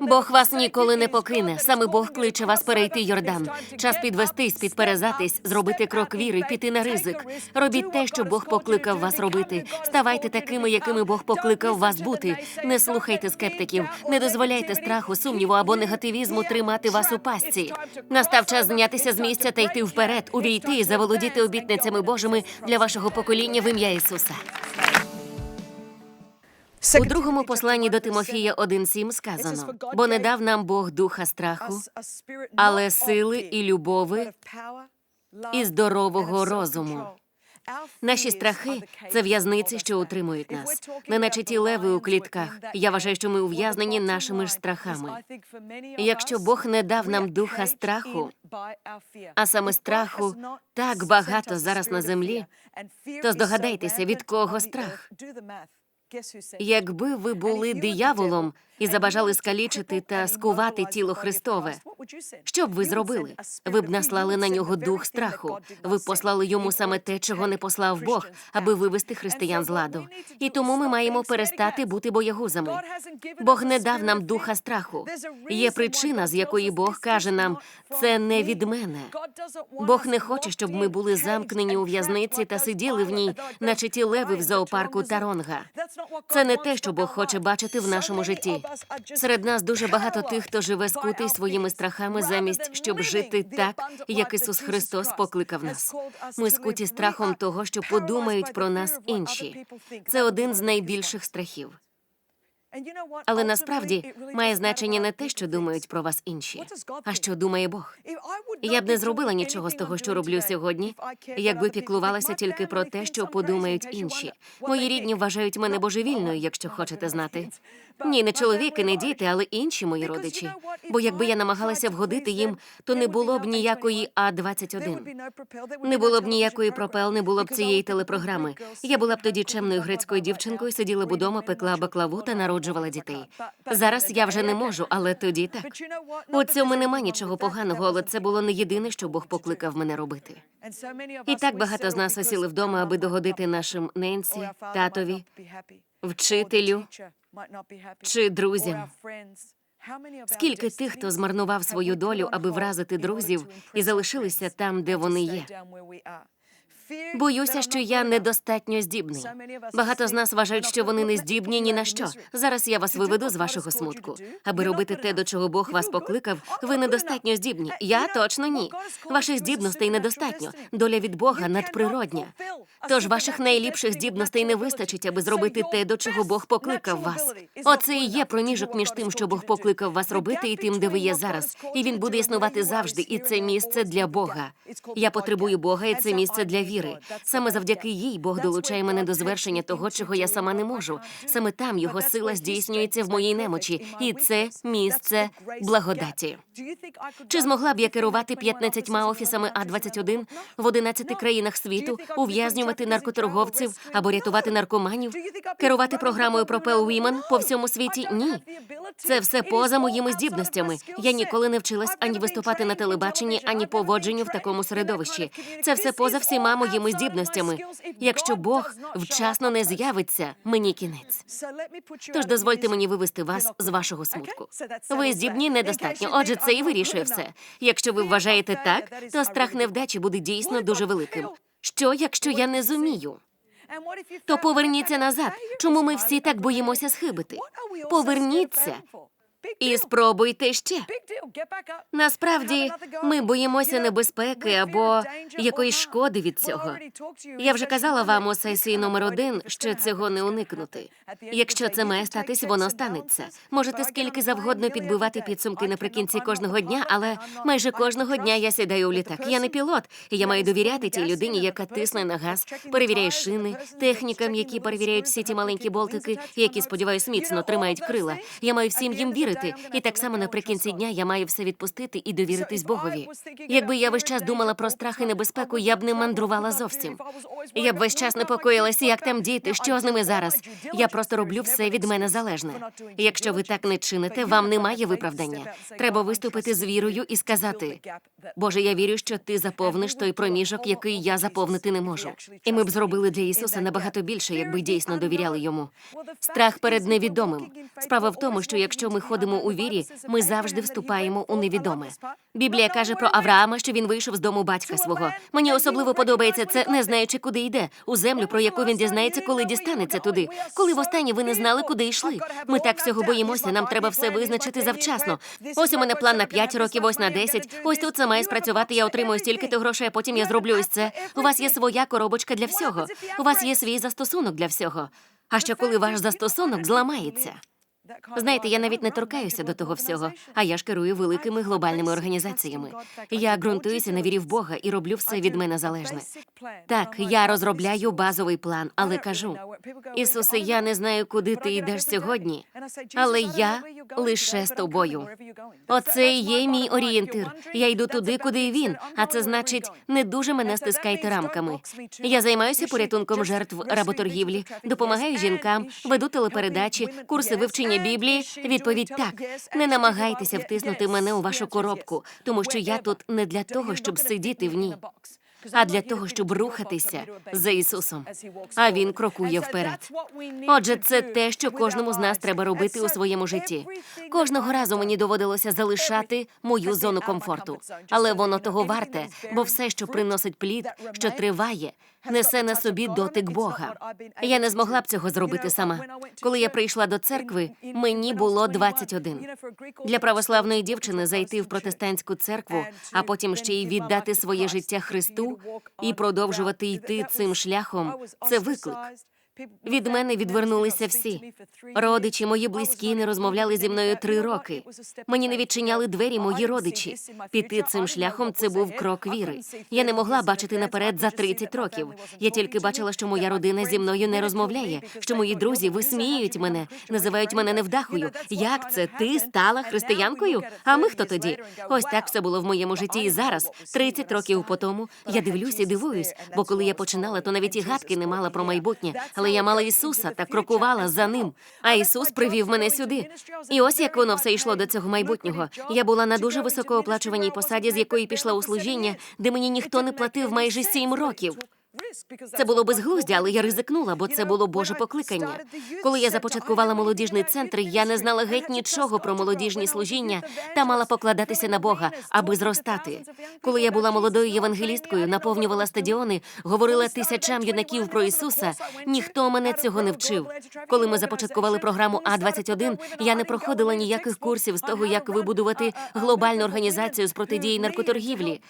Бог вас ніколи не покине. Саме Бог кличе вас перейти Йордан. Час підвестись, підперезатись, зробити крок віри, піти на ризик. Робіть те, що Бог покликав вас робити. Ставайте такими, якими Бог покликав вас бути. Не слухайте скептиків, не дозволяйте страху, сумніву або негативізму тримати вас у пастці. Настав час знятися з місця та йти вперед, увійти і заволодіти обітницями Божими для вашого покоління в ім'я Ісуса. У другому посланні до Тимофія 1.7 сказано: бо не дав нам Бог духа страху, але сили і любови і здорового розуму. Наші страхи це в'язниці, що утримують нас, неначе ті леви у клітках. Я вважаю, що ми ув'язнені нашими ж страхами. Якщо Бог не дав нам духа страху, а саме страху так багато зараз на землі, то здогадайтеся, від кого страх? Якби ви були дияволом і забажали скалічити та скувати тіло Христове, що б ви зробили? Ви б наслали на нього дух страху. Ви б послали йому саме те, чого не послав Бог, аби вивести християн з ладу. І тому ми маємо перестати бути боягузами. Бог не дав нам духа страху. Є причина, з якої Бог каже нам, це не від мене. Бог не хоче, щоб ми були замкнені у в'язниці та сиділи в ній, наче ті леви в зоопарку Таронга. Це не те, що Бог хоче бачити в нашому житті. Серед нас дуже багато тих, хто живе скутий своїми страхами, замість щоб жити так, як Ісус Христос покликав нас. Ми скуті страхом того, що подумають про нас інші. Це один з найбільших страхів. Але насправді має значення не те, що думають про вас інші, а що думає Бог. Я б не зробила нічого з того, що роблю сьогодні, якби піклувалася тільки про те, що подумають інші. Мої рідні вважають мене божевільною, якщо хочете знати. Ні, не чоловік і не діти, але інші мої родичі. Бо якби я намагалася вгодити їм, то не було б ніякої А 21 Не було б ніякої пропел, не було б цієї телепрограми. Я була б тоді чемною грецькою дівчинкою, сиділа б удома, пекла баклаву та народжувала дітей. Зараз я вже не можу, але тоді так. У цьому нема нічого поганого, але це було не єдине, що Бог покликав мене робити. І так багато з нас осіли вдома, аби догодити нашим ненці, татові, вчителю чи друзям. Скільки тих, хто змарнував свою долю, аби вразити друзів, і залишилися там, де вони є. Боюся, що я недостатньо здібний. Багато з нас вважають, що вони не здібні ні на що. Зараз я вас виведу з вашого смутку. Аби робити те, до чого Бог вас покликав, ви недостатньо здібні. Я точно ні. Ваших здібностей недостатньо. Доля від Бога надприродня. Тож ваших найліпших здібностей не вистачить, аби зробити те, до чого Бог покликав вас. Оце і є проміжок між тим, що Бог покликав вас робити, і тим, де ви є зараз. І він буде існувати завжди. І це місце для Бога. Я потребую Бога, і це місце для віри. Саме завдяки їй Бог долучає мене до звершення того, чого я сама не можу. Саме там його сила здійснюється в моїй немочі, і це місце благодаті. Чи змогла б я керувати 15 офісами А 21 в 11 країнах світу, ув'язнювати наркоторговців або рятувати наркоманів, керувати програмою Propel Women по всьому світі? Ні. Це все поза моїми здібностями. Я ніколи не вчилась ані виступати на телебаченні, ані поводженню в такому середовищі. Це все поза всіма моїми здібностями. Якщо Бог вчасно не з'явиться, мені кінець. Тож дозвольте мені вивести вас з вашого смутку. Ви здібні недостатньо. Отже, це і вирішує все. Якщо ви вважаєте так, то страх невдачі буде дійсно дуже великим. Що, якщо я не зумію? То поверніться назад. Чому ми всі так боїмося схибити? Поверніться і спробуйте ще. Насправді, ми боїмося небезпеки або якоїсь шкоди від цього. Я вже казала вам у сесії номер один, що цього не уникнути. Якщо це має статись, воно станеться. Можете скільки завгодно підбивати підсумки наприкінці кожного дня, але майже кожного дня я сідаю у літак. Я не пілот, і я маю довіряти тій людині, яка тисне на газ, перевіряє шини, технікам, які перевіряють всі ті маленькі болтики, які, сподіваюсь, міцно тримають крила. Я маю всім їм вірити, і так само наприкінці дня я маю все відпустити і довіритись Богові. Якби я весь час думала про страх і небезпеку, я б не мандрувала зовсім. Я б весь час непокоїлася, як там діти, що з ними зараз. Я просто роблю все від мене залежне. Якщо ви так не чините, вам немає виправдання. Треба виступити з вірою і сказати: Боже, я вірю, що ти заповниш той проміжок, який я заповнити не можу. І ми б зробили для Ісуса набагато більше, якби дійсно довіряли йому. Страх перед невідомим. Справа в тому, що якщо ми ходимо у вірі, ми завжди вступаємо у невідоме. Біблія каже про Авраама, що він вийшов з дому батька свого. Мені особливо подобається це, не знаючи, куди йде, у землю, про яку він дізнається, коли дістанеться туди. Коли востаннє ви не знали, куди йшли. Ми так всього боїмося. Нам треба все визначити завчасно. Ось у мене план на 5 років, ось на 10. Ось тут це має спрацювати. Я отримую стільки то грошей, а потім я зроблю ось це. У вас є своя коробочка для всього. У вас є свій застосунок для всього. А що коли ваш застосунок зламається? Знаєте, я навіть не торкаюся до того всього, а я ж керую великими глобальними організаціями. Я ґрунтуюся на вірі в Бога і роблю все від мене залежне. Так, я розробляю базовий план, але кажу, Ісусе, я не знаю, куди ти йдеш сьогодні, але я лише з тобою. Оце і є мій орієнтир. Я йду туди, куди і він. А це значить, не дуже мене стискайте рамками. Я займаюся порятунком жертв работоргівлі, допомагаю жінкам, веду телепередачі, курси вивчення Біблії. Відповідь так. Не намагайтеся втиснути мене у вашу коробку, тому що я тут не для того, щоб сидіти в ній, а для того, щоб рухатися за Ісусом. А він крокує вперед. Отже, це те, що кожному з нас треба робити у своєму житті. Кожного разу мені доводилося залишати мою зону комфорту, але воно того варте, бо все, що приносить плід, що триває, несе на собі дотик Бога. Я не змогла б цього зробити сама. Коли я прийшла до церкви, мені було 21. Для православної дівчини зайти в протестантську церкву, а потім ще й віддати своє життя Христу і продовжувати йти цим шляхом. Це виклик. Від мене відвернулися всі. Родичі, мої близькі не розмовляли зі мною три роки. Мені не відчиняли двері мої родичі. Піти цим шляхом це був крок віри. Я не могла бачити наперед за 30 років. Я тільки бачила, що моя родина зі мною не розмовляє, що мої друзі висміюють мене, називають мене невдахою. Як це ти стала християнкою? А ми хто тоді? Ось так все було в моєму житті. І зараз, 30 років по тому, я дивлюсь і дивуюсь, бо коли я починала, то навіть і гадки не мала про майбутнє. Але я мала Ісуса та крокувала за ним. А Ісус привів мене сюди. І ось як воно все йшло до цього майбутнього. Я була на дуже високооплачуваній посаді, з якої пішла у служіння, де мені ніхто не платив майже сім років. Це було безглуздя, але я ризикнула, бо це було Боже покликання. Коли я започаткувала молодіжний центр, я не знала геть нічого про молодіжні служіння та мала покладатися на Бога, аби зростати. Коли я була молодою євангелісткою, наповнювала стадіони, говорила тисячам юнаків про Ісуса. Ніхто мене цього не вчив. Коли ми започаткували програму А 21 я не проходила ніяких курсів з того, як вибудувати глобальну організацію з протидії наркоторгівлі.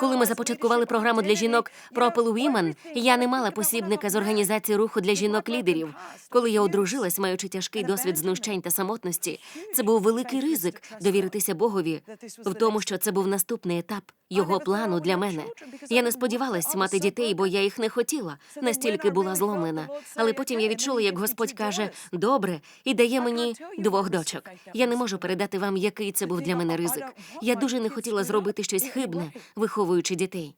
Коли ми започаткували програму для жінок Propel Women, я не мала посібника з організації руху для жінок-лідерів. Коли я одружилась, маючи тяжкий досвід знущань та самотності, це був великий ризик довіритися Богові в тому, що це був наступний етап його плану для мене. Я не сподівалась мати дітей, бо я їх не хотіла. Настільки була зломлена. Але потім я відчула, як Господь каже: добре, і дає мені двох дочок. Я не можу передати вам, який це був для мене ризик. Я дуже не хотіла зробити щось хибне, виховуючи дітей.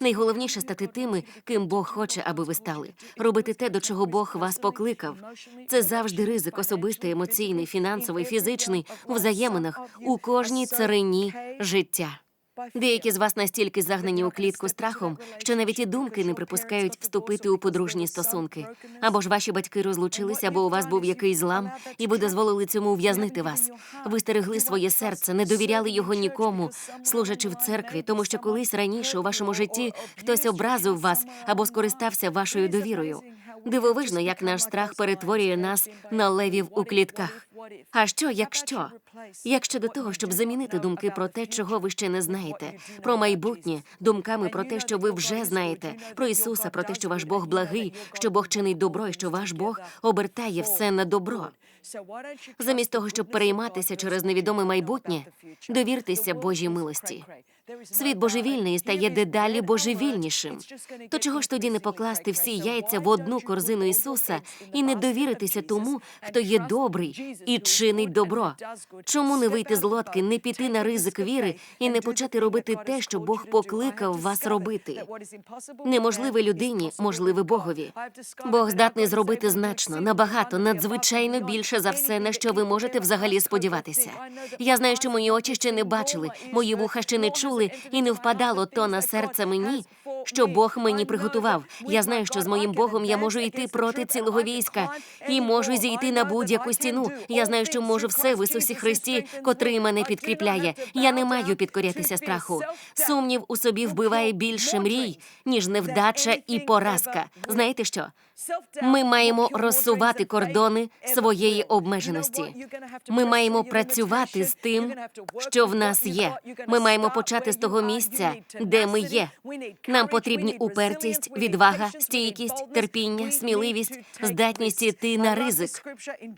Найголовніше стати тими, ким Бог хоче, аби ви стали. Робити те, до чого Бог вас покликав. Це завжди ризик, особистий, емоційний, фінансовий, фізичний, у взаєминах у кожній царині життя. Деякі з вас настільки загнані у клітку страхом, що навіть і думки не припускають вступити у подружні стосунки. Або ж ваші батьки розлучилися, або у вас був якийсь злам, і ви дозволили цьому ув'язнити вас. Ви стерегли своє серце, не довіряли його нікому, служачи в церкві, тому що колись раніше у вашому житті хтось образив вас або скористався вашою довірою. Дивовижно, як наш страх перетворює нас на левів у клітках. А що, якщо? Як щодо того, щоб замінити думки про те, чого ви ще не знаєте, про майбутнє, думками про те, що ви вже знаєте, про Ісуса, про те, що ваш Бог благий, що Бог чинить добро і що ваш Бог обертає все на добро. Замість того, щоб перейматися через невідоме майбутнє, довіртеся Божій милості. Світ божевільний стає дедалі божевільнішим. То чого ж тоді не покласти всі яйця в одну корзину Ісуса і не довіритися тому, хто є добрий і чинить добро? Чому не вийти з лодки, не піти на ризик віри і не почати робити те, що Бог покликав вас робити? Неможливе людині, можливе Богові. Бог здатний зробити значно, набагато, надзвичайно більше. за все, на що ви можете взагалі сподіватися. Я знаю, що мої очі ще не бачили, мої вуха ще не чули, і не впадало то на серце мені, що Бог мені приготував. Я знаю, що з моїм Богом я можу йти проти цілого війська і можу зійти на будь-яку стіну. Я знаю, що можу все в Ісусі Христі, котрий мене підкріпляє. Я не маю підкорятися страху. Сумнів у собі вбиває більше мрій, ніж невдача і поразка. Знаєте що? Ми маємо розсувати кордони своєї обмеженості. Ми маємо працювати з тим, що в нас є. Ми маємо почати з того місця, де ми є. Нам потрібні упертість, відвага, стійкість, терпіння, сміливість, здатність іти на ризик.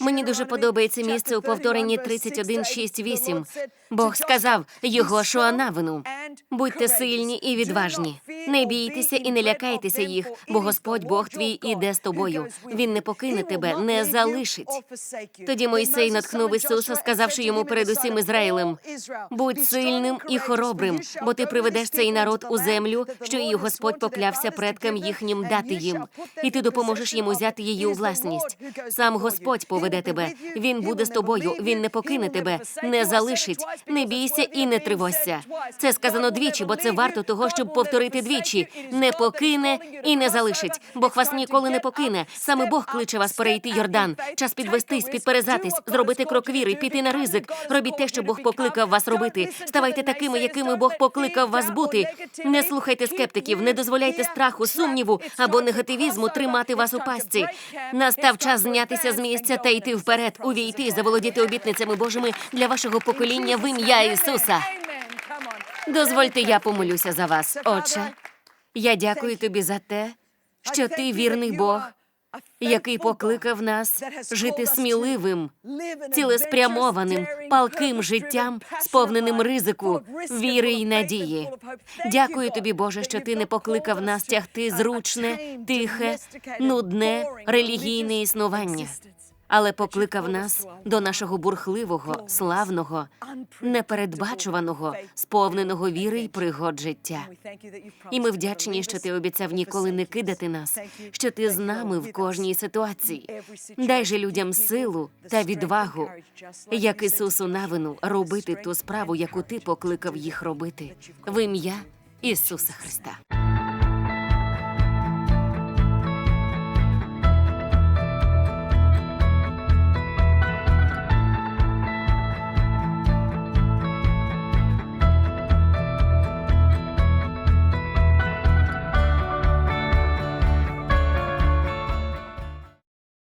Мені дуже подобається місце у повторенні 31.6.8. Бог сказав Йогошуа Навину, будьте сильні і відважні. Не бійтеся і не лякайтеся їх, бо Господь Бог твій іде з тобою. Він не покине тебе, не залишить. Тоді Мойсей натхнув Ісуса, сказавши йому перед усім Ізраїлем: будь сильним і хоробрим, бо ти приведеш цей народ у землю, що і Господь поклявся предкам їхнім дати їм, і ти допоможеш їм узяти її у власність. Сам Господь поведе тебе. Він буде з тобою. Він не покине тебе, не залишить. Не бійся і не тривожся. Це сказано двічі, бо це варто того, щоб повторити двічі. Не покине і не залишить. Бог вас ніколи не покине. Саме Бог кличе вас перейти Йордан. Час підвестись, підперезатись, зробити крок віри, піти на ризик. Робіть те, що Бог покликав вас робити. Ставайте такими, якими Бог покликав вас бути. Не слухайте скептиків, не дозволяйте страху, сумніву або негативізму тримати вас у пастці. Настав час знятися з місця та йти вперед, увійти і заволодіти обітницями Божими для вашого покоління в ім'я Ісуса. Дозвольте, я помолюся за вас, Отче. Я дякую тобі за те, що ти вірний Бог, який покликав нас жити сміливим, цілеспрямованим, палким життям, сповненим ризику, віри й надії. Дякую тобі, Боже, що ти не покликав нас тягти зручне, тихе, нудне, релігійне існування, але покликав нас до нашого бурхливого, славного, непередбачуваного, сповненого віри й пригод життя. І ми вдячні, що ти обіцяв ніколи не кидати нас, що ти з нами в кожній ситуації. Дай же людям силу та відвагу, як Ісусу Навину, робити ту справу, яку ти покликав їх робити, в ім'я Ісуса Христа.